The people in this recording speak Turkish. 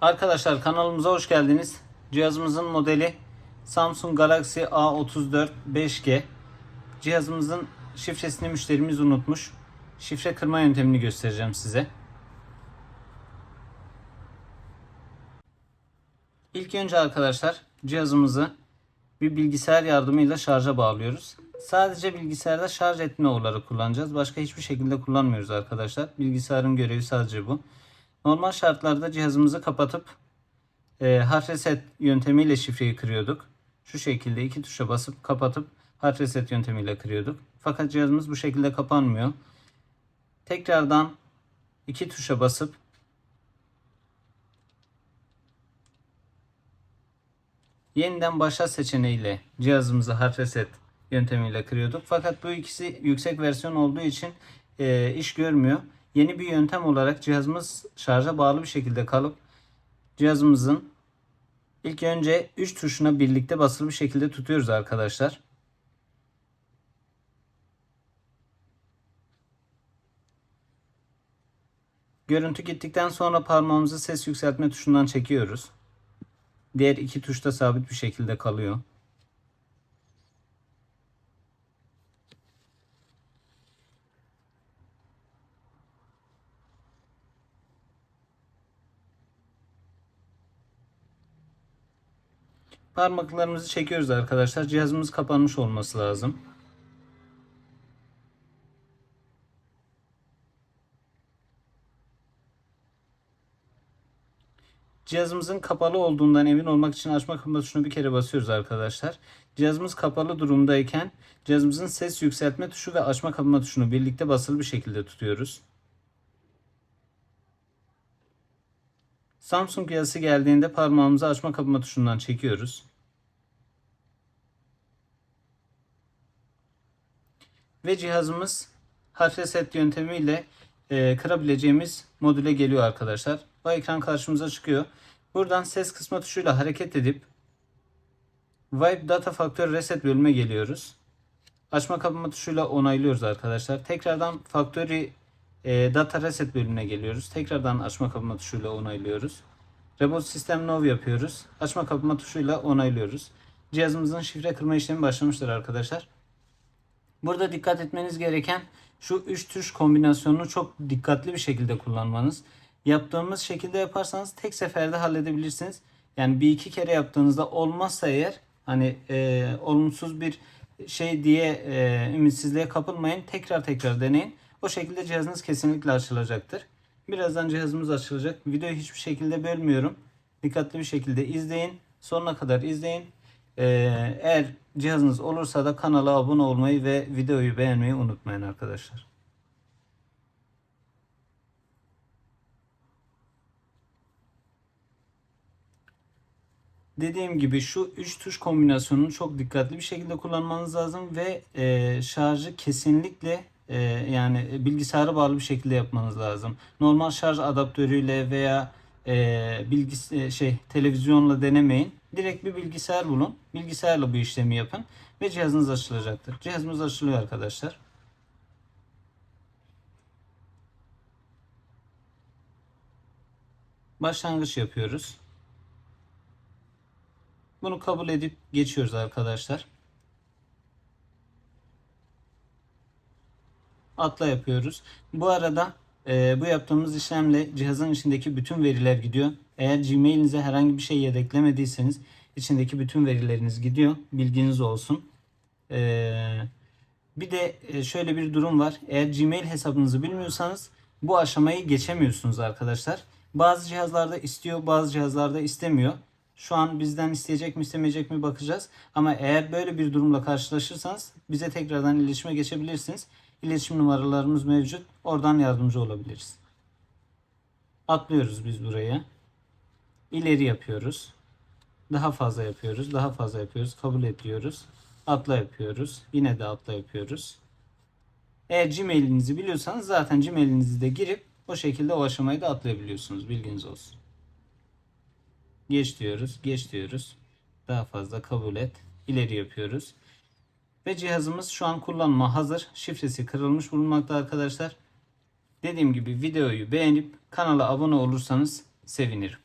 Arkadaşlar kanalımıza hoş geldiniz. Cihazımızın modeli Samsung Galaxy A34 5G. Cihazımızın şifresini müşterimiz unutmuş. Şifre kırma yöntemini göstereceğim size. İlk önce arkadaşlar cihazımızı bir bilgisayar yardımıyla şarja bağlıyoruz. Sadece bilgisayarda şarj etme olarak kullanacağız. Başka hiçbir şekilde kullanmıyoruz arkadaşlar. Bilgisayarın görevi sadece bu. Normal şartlarda cihazımızı kapatıp e, hard reset yöntemiyle şifreyi kırıyorduk. Şu şekilde iki tuşa basıp kapatıp hard reset yöntemiyle kırıyorduk. Fakat cihazımız bu şekilde kapanmıyor. Tekrardan iki tuşa basıp yeniden başla seçeneğiyle cihazımızı hard reset yöntemiyle kırıyorduk. Fakat bu ikisi yüksek versiyon olduğu için e, iş görmüyor. Yeni bir yöntem olarak cihazımız şarja bağlı bir şekilde kalıp cihazımızın ilk önce 3 tuşuna birlikte basılı bir şekilde tutuyoruz arkadaşlar. Görüntü gittikten sonra parmağımızı ses yükseltme tuşundan çekiyoruz. Diğer iki tuş da sabit bir şekilde kalıyor. Parmaklarımızı çekiyoruz arkadaşlar. Cihazımız kapanmış olması lazım. Cihazımızın kapalı olduğundan emin olmak için açma kapama tuşuna bir kere basıyoruz arkadaşlar. Cihazımız kapalı durumdayken cihazımızın ses yükseltme tuşu ve açma kapama tuşunu birlikte basılı bir şekilde tutuyoruz. Samsung yazısı geldiğinde parmağımızı açma kapama tuşundan çekiyoruz. Ve cihazımız hard reset yöntemiyle e, kırabileceğimiz modüle geliyor arkadaşlar. Bu ekran karşımıza çıkıyor. Buradan ses kısma tuşuyla hareket edip Wipe Data Factory Reset bölümüne geliyoruz. Açma kapama tuşuyla onaylıyoruz arkadaşlar. Tekrardan Factory e, Data Reset bölümüne geliyoruz. Tekrardan açma kapama tuşuyla onaylıyoruz. Reboot System Now yapıyoruz. Açma kapama tuşuyla onaylıyoruz. Cihazımızın şifre kırma işlemi başlamıştır arkadaşlar. Burada dikkat etmeniz gereken şu 3 tuş kombinasyonunu çok dikkatli bir şekilde kullanmanız. Yaptığımız şekilde yaparsanız tek seferde halledebilirsiniz. Yani bir iki kere yaptığınızda olmazsa eğer hani e, olumsuz bir şey diye e, ümitsizliğe kapılmayın. Tekrar tekrar deneyin. O şekilde cihazınız kesinlikle açılacaktır. Birazdan cihazımız açılacak. Videoyu hiçbir şekilde bölmüyorum. Dikkatli bir şekilde izleyin. Sonuna kadar izleyin. Ee, eğer cihazınız olursa da kanala abone olmayı ve videoyu beğenmeyi unutmayın arkadaşlar. Dediğim gibi şu 3 tuş kombinasyonunu çok dikkatli bir şekilde kullanmanız lazım ve e, şarjı kesinlikle e, yani bilgisayara bağlı bir şekilde yapmanız lazım. Normal şarj adaptörüyle veya e, bilgis e, şey televizyonla denemeyin. Direkt bir bilgisayar bulun. Bilgisayarla bu işlemi yapın ve cihazınız açılacaktır. Cihazımız açılıyor arkadaşlar. Başlangıç yapıyoruz. Bunu kabul edip geçiyoruz arkadaşlar. Atla yapıyoruz. Bu arada e, bu yaptığımız işlemle cihazın içindeki bütün veriler gidiyor. Eğer Gmail'inize herhangi bir şey yedeklemediyseniz içindeki bütün verileriniz gidiyor. Bilginiz olsun. E, bir de e, şöyle bir durum var. Eğer Gmail hesabınızı bilmiyorsanız bu aşamayı geçemiyorsunuz arkadaşlar. Bazı cihazlarda istiyor, bazı cihazlarda istemiyor. Şu an bizden isteyecek mi istemeyecek mi bakacağız. Ama eğer böyle bir durumla karşılaşırsanız bize tekrardan iletişime geçebilirsiniz. İletişim numaralarımız mevcut. Oradan yardımcı olabiliriz. Atlıyoruz biz buraya. İleri yapıyoruz. Daha fazla yapıyoruz. Daha fazla yapıyoruz. Kabul ediyoruz. Atla yapıyoruz. Yine de atla yapıyoruz. Eğer Gmail'inizi biliyorsanız zaten Gmail'inizi de girip o şekilde o aşamayı da atlayabiliyorsunuz. Bilginiz olsun. Geç diyoruz. Geç diyoruz. Daha fazla kabul et. İleri yapıyoruz. Ve cihazımız şu an kullanma hazır. Şifresi kırılmış bulunmakta arkadaşlar. Dediğim gibi videoyu beğenip kanala abone olursanız sevinirim.